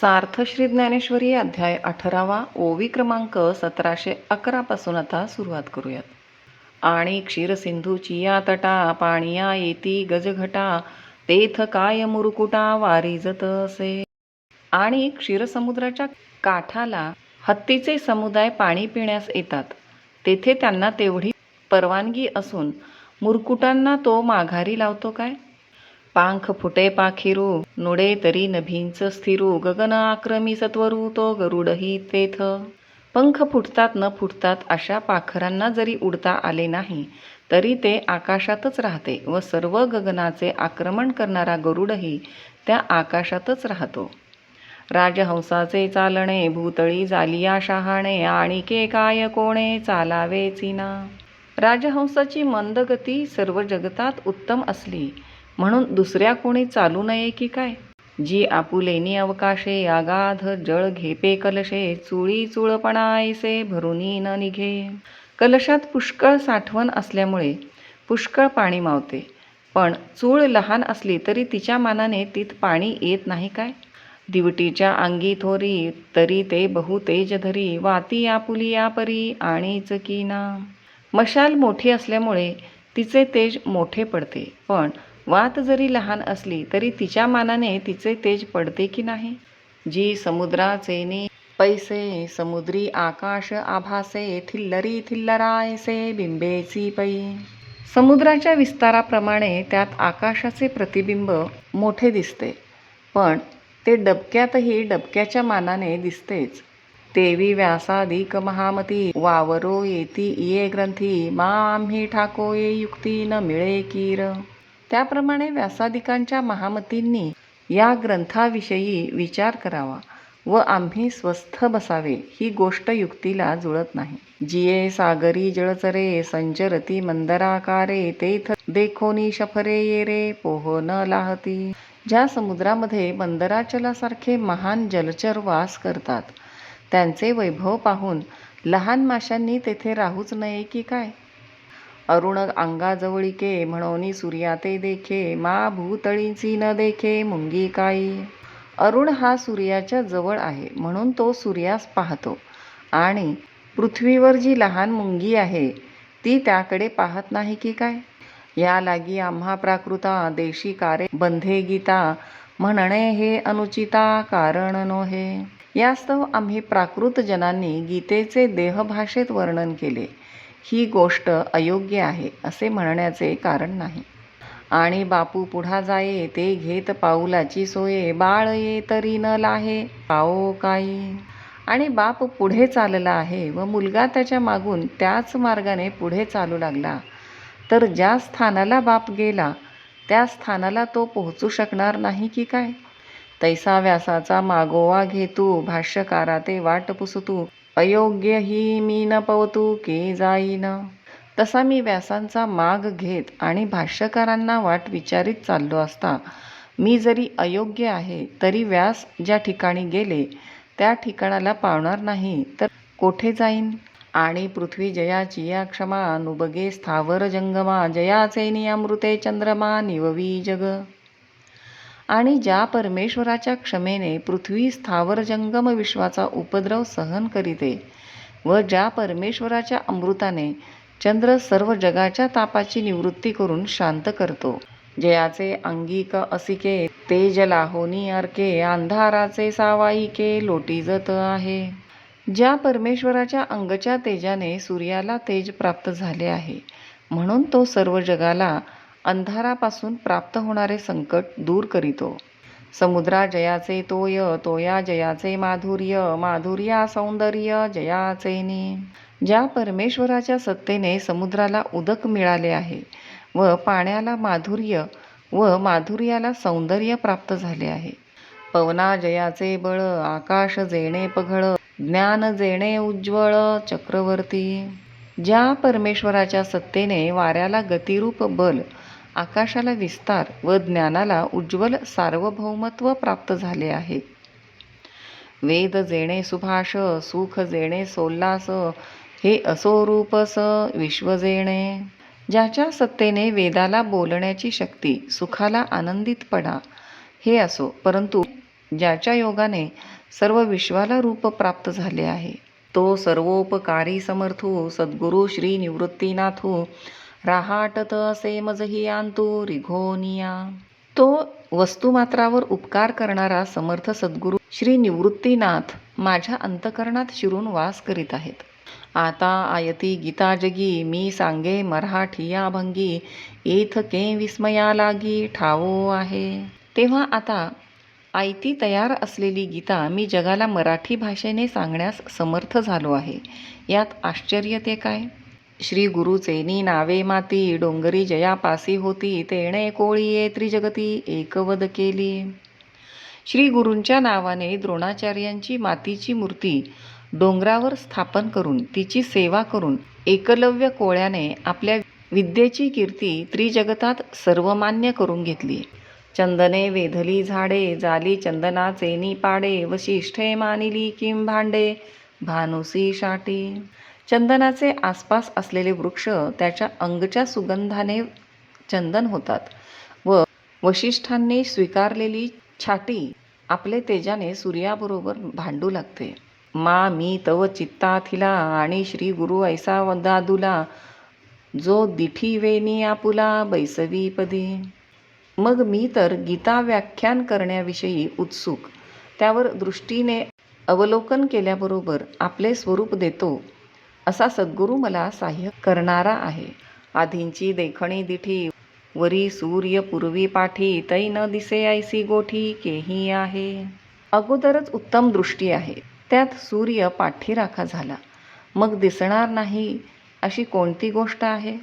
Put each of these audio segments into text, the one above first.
सार्थश्री ज्ञानेश्वरी अध्याय अठरावा ओवी क्रमांक सतराशे अकरापासून आता सुरुवात करूयात. आणि क्षीरसिंधूची या तटा पाणिया येती गजघटा तेथ काय मुरुकुटा वारिजत असे. आणि क्षीरसमुद्राच्या काठाला हत्तीचे समुदाय पाणी पिण्यास येतात. तेथे त्यांना तेवढी परवानगी असून मुरकुटांना तो माघारी लावतो काय? पांख फुटे पाखिरू नुडे तरी नभींच स्थिरू. गगन आक्रमी सत्वरू तो गरुडही तेथ. पंख फुटतात न फुटतात अशा पाखरांना जरी उडता आले नाही तरी ते आकाशातच राहते व सर्व गगनाचे आक्रमण करणारा गरुडही त्या आकाशातच राहतो. राजहंसाचे चालणे भूतळी जालिया शहाणे आणि के काय कोणे चालावे चिना. राजहंसाची मंदगती सर्व जगतात उत्तम असली म्हणून दुसऱ्या कोणी चालू नये की काय? जी आपुलेनी अवकाशे आगाध जळ घेपे कलशे चुळी चुळपणा ऐसे भरुनी न निघे. कलशात पुष्कळ साठवण असल्यामुळे पुष्कळ पाणी मावते. पण चूळ लहान असली तरी तिच्या मानाने तीत पाणी येत नाही काय? दिवटीच्या अंगी थोरी तरी ते बहु तेज धरी वाती आपुली यापरी आणीच की ना? मशाल मोठी असल्यामुळे तिचे तेज मोठे पडते. पण वात जरी लहान असली तरी तिच्या मानाने तिचे तेज पडते की नाही? जी समुद्राचे पैसे समुद्री आकाश आभासे थिल्लरी थिल्लरायसे बिंबेची पै. समुद्राच्या विस्ताराप्रमाणे त्यात आकाशाचे प्रतिबिंब मोठे दिसते. पण ते डबक्यातही डबक्याच्या मानाने दिसतेच. तेवी व्यासाधिक महामती वावरो येती इये ग्रंथी मा आम्ही ठाको ये युक्ती न मिळे कीर. त्याप्रमाणे व्यासादिकांच्या महामतींनी या ग्रंथाविषयी विचार करावा व आम्ही स्वस्थ बसावे ही गोष्ट युक्तीला जुळत नाही. जिये सागरी जळचरे संचरती मंदराकारे तेथ देखोनी शफरे ये रे पोह न लाहती. ज्या समुद्रामध्ये मंदराचलासारखे महान जलचर वास करतात त्यांचे वैभव पाहून लहान माशांनी तेथे राहूच नये की काय? अरुण अंगाजवळिके म्हणून सूर्याते देखे मा भूतळीची न देखे मुंगी काई. अरुण हा सूर्याच्या जवळ आहे म्हणून तो सूर्यास पाहतो. आणि पृथ्वीवर जी लहान मुंगी आहे ती त्याकडे पाहत नाही की काय? या लागी आम्हा प्राकृता देशी कारे बंधे गीता म्हणणे हे अनुचिता कारण नोहे. यास्तव आम्ही प्राकृत जनांनी गीतेचे देहभाषेत वर्णन केले. ही गोष्ट अयोग्य आहे असे म्हणण्याचे कारण नाही. आणि बापू पुढा जाये ते घेत पाऊलाची सोये बाळ ये तरी न लाहे पाओ काई आणि बाप पुढे चालला आहे व मुलगा त्याच्या मागून त्याच मार्गाने पुढे चालू लागला. तर ज्या स्थानाला बाप गेला त्या स्थानाला तो पोहोचू शकणार नाही की काय? तैसा व्यासाचा मागोवा घेतू भाष्यकारा ते वाट पुसतू अयोग्य ही मी न पवतू के जाईन. तसा मी व्यासांचा माग घेत आणि भाष्यकारांना वाट विचारित चाललो असता मी जरी अयोग्य आहे तरी व्यास ज्या ठिकाणी गेले त्या ठिकाणाला पावणार नाही तर कोठे जाईन? आणि पृथ्वी जयाची या क्षमा नुबगे स्थावर जंगमा जयाचे नियामृते चंद्रमा निववी जग. आणि ज्या परमेश्वराच्या क्षमेने पृथ्वी स्थावर जंगम विश्वाचा उपद्रव सहन करीते व ज्या परमेश्वराच्या अमृताने चंद्र सर्व जगाच्या तापाची निवृत्ती करून शांत करतो. जयाचे अंगिक असिके तेज लाहोनी अर्के अंधाराचे सावाईके लोटीजत आहे. ज्या परमेश्वराच्या अंगच्या तेजाने सूर्याला तेज प्राप्त झाले आहे म्हणून तो सर्व जगाला अंधारापासून प्राप्त होणारे संकट दूर करीतो. समुद्रा जयाचे तोय तोया जयाचे माधुर्य माधुर्या सौंदर्य जयाचेनी. ज्या परमेश्वराच्या सत्तेने समुद्राला उदक मिळाले आहे व पाण्याला माधुर्य व माधुर्याला सौंदर्य प्राप्त झाले आहे. पवना जयाचे बळ आकाश जेणे पघळ ज्ञान जेणे उज्ज्वळ चक्रवर्ती. ज्या परमेश्वराच्या सत्तेने वाऱ्याला गतिरूप बल आकाशाला विस्तार व ज्ञानाला उज्ज्वल सार्वभौमत्व प्राप्त झाले आहे. वेद जेणे सुभाष सुख जेणे सोल्लास हे असो रूपस विश्व जेणे. ज्याच्या सत्तेने वेदाला बोलण्याची शक्ती सुखाला आनंदितपणा हे असो परंतु ज्याच्या योगाने सर्व विश्वाला रूप प्राप्त झाले आहे. तो सर्वोपकारी समर्थू सद्गुरु श्री निवृत्तीनाथू राहाटत असे मजही आंतू रिघोनिया. तो वस्तुमात्रावर उपकार करणारा समर्थ सद्गुरू श्री निवृत्तीनाथ माझ्या अंतकरणात शिरून वास करीत आहेत. आता आयती गीता जगी मी सांगे मराठिया भंगी एथ के विस्मया लागी ठावो आहे. तेव्हा आता आयती तयार असलेली गीता मी जगाला मराठी भाषेने सांगण्यास समर्थ झालो आहे. यात आश्चर्य ते काय? श्री गुरुचेनी नावे माती डोंगरी जयापासी होती तेणे कोळीये त्रिजगती एकवद केली. श्री गुरूंच्या नावाने द्रोणाचार्यांची मातीची मूर्ती डोंगरावर स्थापन करून तिची सेवा करून एकलव्य कोळ्याने आपल्या विद्येची कीर्ती त्रिजगतात सर्वमान्य करून घेतली. चंदने वेधली झाडे जाली चंदनाचे पाडे वशिष्ठे मानिली किंभांडे भानुसी शाटी. चंदनाचे आसपास असलेले वृक्ष त्याच्या अंगच्या सुगंधाने चंदन होतात व वशिष्ठांनी स्वीकारलेली छाटी आपले तेजाने सूर्याबरोबर भांडू लागते. मा मी तव चित्ताथिला आणि श्री गुरु ऐसा वदादुला जो दिठी वेनी आपुला बैसवीपदी. मग मी तर गीता व्याख्यान करण्याविषयी उत्सुक. त्यावर दृष्टीने अवलोकन केल्याबरोबर आपले स्वरूप देतो. असा सद्गुरू मला साह्य करणारा आहे. आधींची देखणी दिठी वरी सूर्य पूर्वी पाठी तै न दिसे ऐसी गोठी केही आहे. अगोदरच उत्तम दृष्टी आहे. त्यात सूर्य पाठीराखा झाला. मग दिसणार नाही अशी कोणती गोष्ट आहे?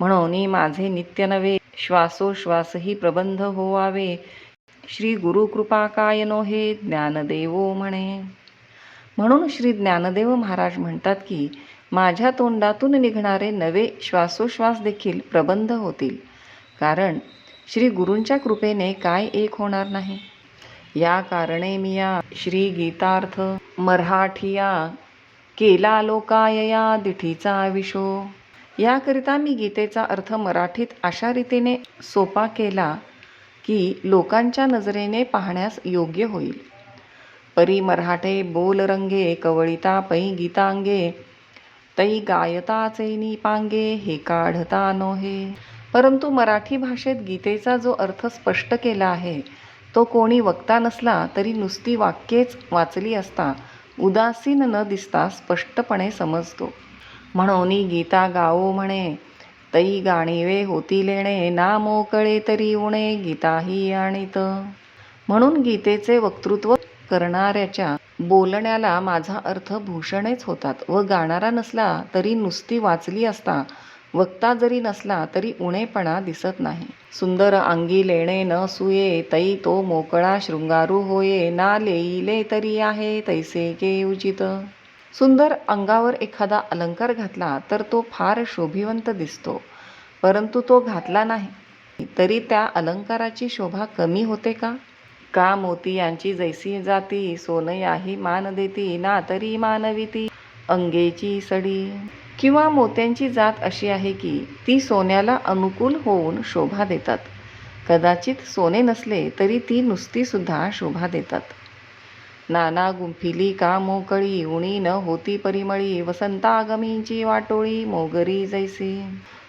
म्हणून माझे नित्य नवे श्वासोश्वासही प्रबंध होवावे. श्री गुरुकृपा काय हे ज्ञानदेवो म्हणे. म्हणून श्री ज्ञानदेव महाराज म्हणतात की माझ्या तोंडातून निघणारे नवे श्वासोश्वास देखील प्रबंध होतील. कारण श्री गुरूंच्या कृपेने काय एक होणार नाही? या कारणे मिया श्री गीतार्थ मराठिया केला लोकायया दिठीचा विशो याकरिता मी गीतेचा अर्थ मराठीत अशा रीतीने सोपा केला की लोकांच्या नजरेने पाहण्यास योग्य होईल. परी मराठे बोल रंगे कवळिता पै गीतांगे. तै गायताचे पांगे हे काढता नोहे. परंतु मराठी भाषेत गीतेचा जो अर्थ स्पष्ट केला आहे तो कोणी वक्ता नसला तरी नुसती वाक्येच वाचली असता उदासीन न दिसता स्पष्टपणे समजतो. म्हणून गीता गाओ म्हणे तई गाणीवे होती लेणे ना मोकळे तरी उणे गीताही आणीत. म्हणून गीतेचे वक्तृत्व करणाऱ्याच्या बोलण्याला माझा अर्थ भूषणेच होतात व गाणारा नसला तरी नुसती वाचली असता वक्ता जरी नसला तरी उणेपणा दिसत नाही. सुंदर अंगी लेणे न सुये तई तो मोकळा शृंगारू होये ना लेईले तरी आहे तैसे के उचित. सुंदर अंगावर एखादा अलंकार घातला तर तो फार शोभिवंत दिसतो परंतु तो घातला नाही. तरी त्या अलंकाराची शोभा कमी होते का? का मोती यांची जैसी जाती? सोनयाही मान देती ना तरी मानविती. अंगेची सडी. किंवा मोत्यांची जात अशी आहे की ती सोन्याला अनुकूल होऊन शोभा देतात. कदाचित सोने नसले तरी ती नुसतीसुद्धा शोभा देतात. नाना गुंफिली का मोकळी उणी न होती परिमळी वसंतागमींची वाटोळी मोगरी जैसी.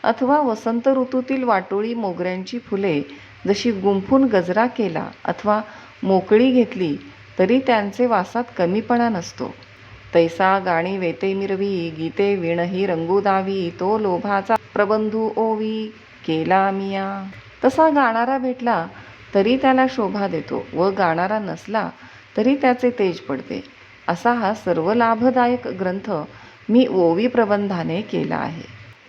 अथवा वसंत ऋतूतील वाटोळी मोगऱ्यांची फुले जशी गुंफून गजरा केला अथवा मोकळी घेतली तरी त्यांचे वासात कमीपणा नसतो. तैसा गाणी वेते मिरवी गीते विणही रंगू दावी तो लोभाचा प्रबंधू ओवी केला मिया. तसा गाणारा भेटला तरी त्याला शोभा देतो व गाणारा नसला तरी त्याचे तेज पडते. असा हा सर्व लाभदायक ग्रंथ मी ओवी प्रबंधाने केला आहे.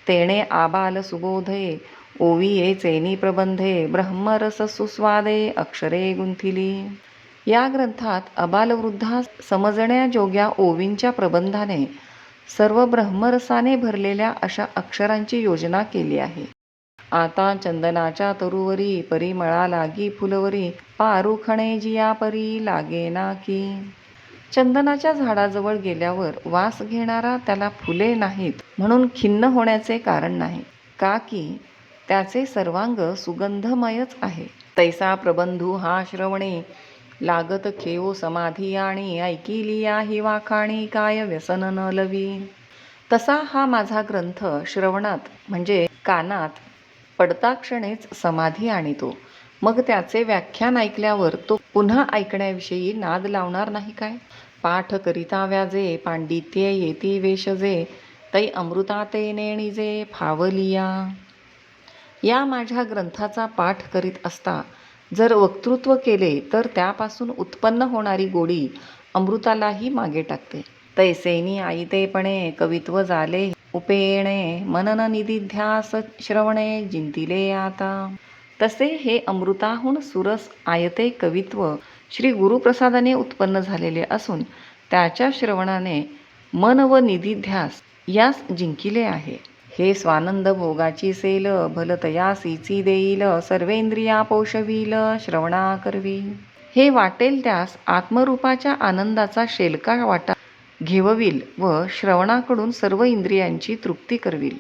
तेणे आबाल सुबोधये ओवी चैनी प्रबंधे ब्रह्मरस सुस्वादे अक्षरे गुंथिली. या ग्रंथात अबालवृद्धा समजण्याजोग्या ओवींच्या प्रबंधाने सर्व ब्रह्मरसाने भरलेल्या अशा अक्षरांची योजना केली आहे. आता चंदनाच्या तरुवरी परिमळा लागी फुलवरी पारुखणे जिया परी लागे ना की चंदनाच्या झाडाजवळ गेल्यावर वास घेणारा त्याला फुले नाहीत म्हणून खिन्न होण्याचे कारण नाही. का की त्याचे सर्वांग सुगंधमयच आहे. तैसा प्रबंधू हा श्रवणे लागत खेओ समाधी आणि ऐकिली ही वाखाणी काय व्यसन न लवी. तसा हा माझा ग्रंथ श्रवणात म्हणजे कानात पडताक्षणेच समाधी आणितो. मग त्याचे व्याख्यान ऐकल्यावर तो पुन्हा ऐकण्याविषयी नाद लावणार नाही काय? पाठ करिता व्याजे पांडित्ये येती वेशजे तै अमृताते नेणिजे फावलिया या माझ्या ग्रंथाचा पाठ करीत असता जर वक्तृत्व केले तर त्यापासून उत्पन्न होणारी गोडी अमृतालाही मागे टाकते. तैसेनी आईतेपणे कवित्व झाले उपेणे मनन निधिध्यास श्रवणे जिंतिले आता. तसे हे अमृताहून सुरस आयते कवित्व श्री गुरुप्रसादाने उत्पन्न झालेले असून त्याच्या श्रवणाने मन व निधिध्यास यास जिंकिले आहे. हे स्वानंद भोगाची सेल भलतयासीची देईल सर्वेंद्रिया पोषवील श्रवणा करवी. हे वाटेल त्यास आत्मरूपाच्या आनंदाचा शेलका वाटा घेवविल व श्रवणाकडून सर्व इंद्रियांची तृप्ती करविल.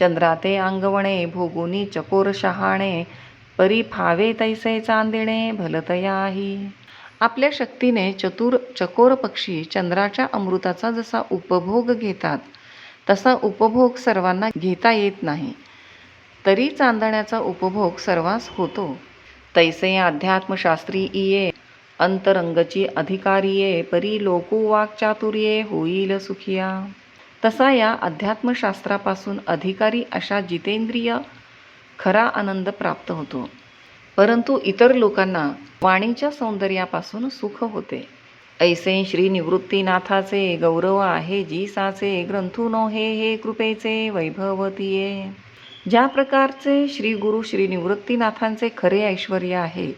चंद्राते अंगवणे भोगुनी चकोर शहाणे परी फावे तैसे चांदिणे भलतयाही आपल्या शक्तीने चतुर चकोर पक्षी चंद्राच्या अमृताचा जसा उपभोग घेतात तसा उपभोग सर्वांना घेता येत नाही. तरी चांदण्याचा उपभोग सर्वांस होतो. तैसे अध्यात्मशास्त्री इये अंतरंगची अधिकारीये परी लोकुवाक्चातुर्ये होईल सुखिया. तसा या अध्यात्मशास्त्रापासून अधिकारी अशा जितेंद्रिय खरा आनंद प्राप्त होतो. परंतु इतर लोकांना वाणीच्या सौंदर्यापासून सुख होते. ऐसे श्री निवृत्तीनाथाचे गौरव आहे जी साचे ग्रंथुनो हे हे कृपेचे वैभवतीये. ज्या प्रकारचे श्री गुरु श्री निवृत्तीनाथांचे खरे ऐश्वर आहे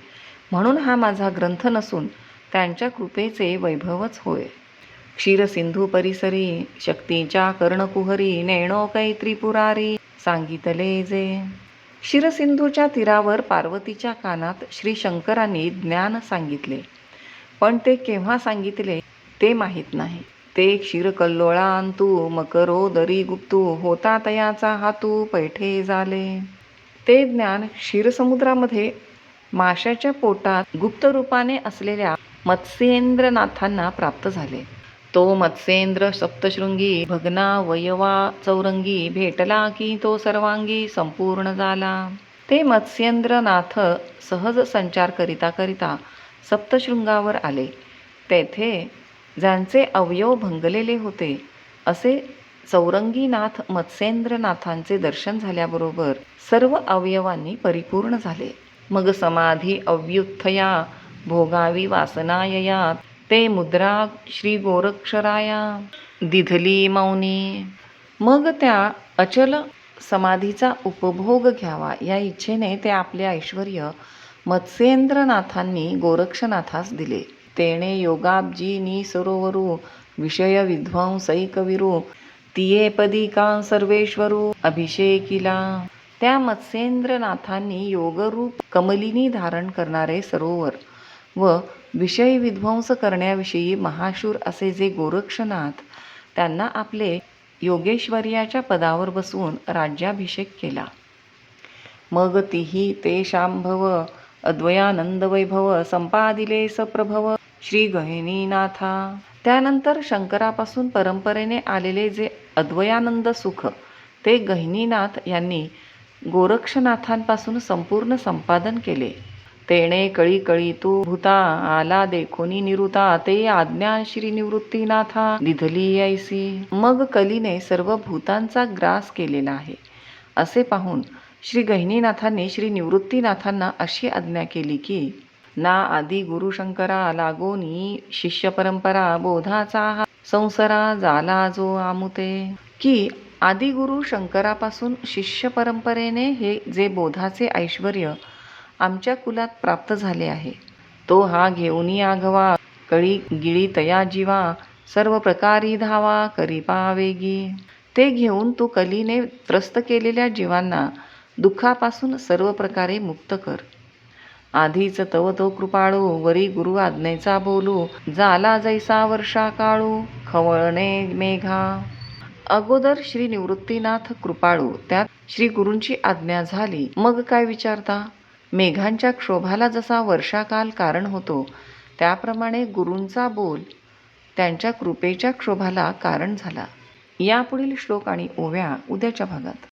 म्हणून हा माझा ग्रंथ नसून त्यांच्या कृपेचे वैभवच होय. क्षीरसिंधू परिसरी शक्तीच्या कर्णकुहरी नेणो कै त्रिपुरारी सांगितले जे. क्षीरसिंधूच्या तीरावर पार्वतीच्या कानात श्री शंकरांनी ज्ञान सांगितले. पण ते केव्हा सांगितले ते माहीत नाही. ते क्षीरकल्लोळांतू मकरो दरी गुप्तू होता तयाचा हातू पैठे झाले. ते ज्ञान क्षीरसमुद्रामध्ये माशाच्या पोटात गुप्त रूपाने असलेल्या मत्स्येंद्रनाथांना प्राप्त झाले. तो मत्स्येंद्र सप्तशृंगी भगना वयवा चौरंगी भेटला की तो सर्वांगी संपूर्ण झाला. ते मत्स्येंद्रनाथ सहज संचार करिता करिता सप्तशृंगावर आले. तेथे ज्यांचे अवयव भंगलेले होते असे चौरंगीनाथ मत्स्येंद्रनाथांचे दर्शन झाल्याबरोबर सर्व अवयवांनी परिपूर्ण झाले. मग समाधी अव्युत्थया भोगावी वासनायया ते मुद्रा श्री गोरक्षराया दिधली मौनी. मग त्या अचल समाधीचा उपभोग घ्यावा या इच्छेने ते आपले ऐश्वर मत्स्येंद्रनाथांनी गोरक्षनाथास दिले. तेणे योगाब्जी नि सरोवरू विषय विध्वंसैकविरू तिये पदिका सर्वेश्वरू अभिषेकिला. त्या मत्स्येंद्रनाथांनी योगरूप कमलिनी धारण करणारे सरोवर व विषय विध्वंस करण्याविषयी महाशूर असे जे गोरक्षनाथ त्यांना आपले योगेश्वर्याच्या पदावर बसवून राज्याभिषेक केला. मग तिही ते शांभव अद्वयानंद वैभव संपादिले सप्रभव श्री गहिनीनाथा. त्यानंतर शंकरापासून परंपरेने आलेले जे अद्वयानंद सुख ते गहिनीनाथ यांनी गोरक्षनाथांपासून संपूर्ण संपादन केले. तेणे कळी कळी तू भूता आला देखोनी निरुता ते आज्ञा श्री निवृत्तीनाथा. दिधली ऐसी. मग कलीने सर्व भूतांचा ग्रास केलेला आहे. असे पाहून श्री गहिनीनाथांनी श्री निवृत्तीनाथांना अशी आज्ञा केली की ना आदी गुरु शंकरा लागोनी शिष्य परंपरा बोधाचा हा संसारा झाला जो आमुते. की आदी गुरु शंकरापासून शिष्य परंपरेने हे जे बोधाचे ऐश्वर आमच्या कुलात प्राप्त झाले आहे तो हा घेऊनी आघवा कळी गिळी तया जीवा सर्व प्रकारी धावा करी पावेगी. ते घेऊन तू कलीने त्रस्त केलेल्या जीवांना दुःखापासून सर्व प्रकारे मुक्त कर. आधीच तव तो कृपाळू वरी गुरु आज्ञेचा बोलू झाला जैसा वर्षा काळू खवळणे मेघा. अगोदर श्री निवृत्तीनाथ कृपाळू त्यात श्री गुरूंची आज्ञा झाली. मग काय विचारता? मेघांच्या क्षोभाला जसा वर्षाकाल कारण होतो त्याप्रमाणे गुरूंचा बोल त्यांच्या कृपेच्या क्षोभाला कारण झाला. यापुढील श्लोक आणि ओव्या उद्याच्या भागात.